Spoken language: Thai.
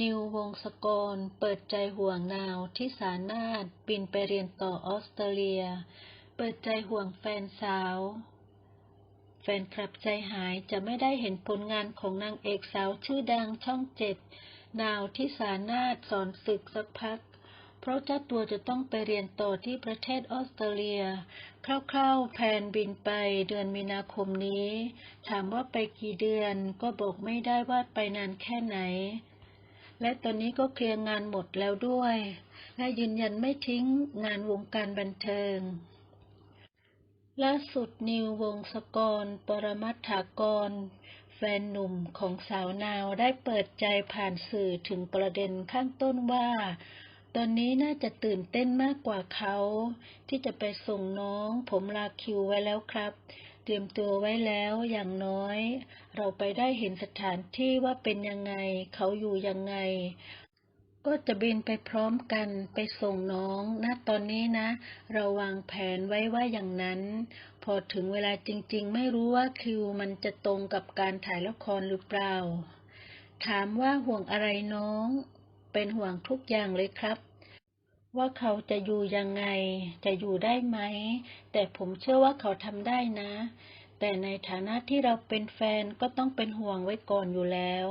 นิว วงศกรเปิดใจห่วงนาวที่สานาทบินไปเรียนต่อออสเตรเลีย เปิดใจห่วงแฟนสาว แฟนคลับใจหายจะไม่ได้เห็นผลงานของนางเอกสาวชื่อดังช่องเจ็ดนาวที่สานาทสอนศึกสักพัก เพราะเจ้าตัวจะต้องไปเรียนต่อที่ประเทศออสเตรเลีย คร่าวๆแผนบินไปเดือนมีนาคมนี้ ถามว่าไปกี่เดือนก็บอกไม่ได้ว่าไปนานแค่ไหน และตอนนี้ก็เคลียร์งานหมดแล้วด้วย และยืนยันไม่ทิ้งงานวงการบันเทิง ล่าสุดนิววงศกร ปรมัตถากร แฟนหนุ่มของสาวนาวได้เปิดใจผ่านสื่อถึงประเด็นข้างต้นว่า ตอนนี้น่าจะตื่นเต้นมากกว่าเขา ที่จะไปส่งน้องผมลาคิวไว้แล้วครับ เตรียมตัวไว้แล้วอย่างน้อย เราไปได้เห็นสถานที่ว่าเป็นยังไง เขาอยู่ยังไง ก็จะบินไปพร้อมกันไปส่งน้องณตอนนี้นะ เราวางแผนไว้ว่าอย่างนั้น พอถึงเวลาจริง ๆ ไม่รู้ว่าคิวมันจะตรงกับการถ่ายละครหรือเปล่า ถามว่าห่วงอะไรน้อง เป็นห่วงทุกอย่างเลยครับ ว่าเขาจะอยู่ยังไง จะอยู่ได้ไหม แต่ผมเชื่อว่าเขาทำได้นะ แต่ในฐานะที่เราเป็นแฟนก็ต้องเป็นห่วงไว้ก่อนอยู่แล้ว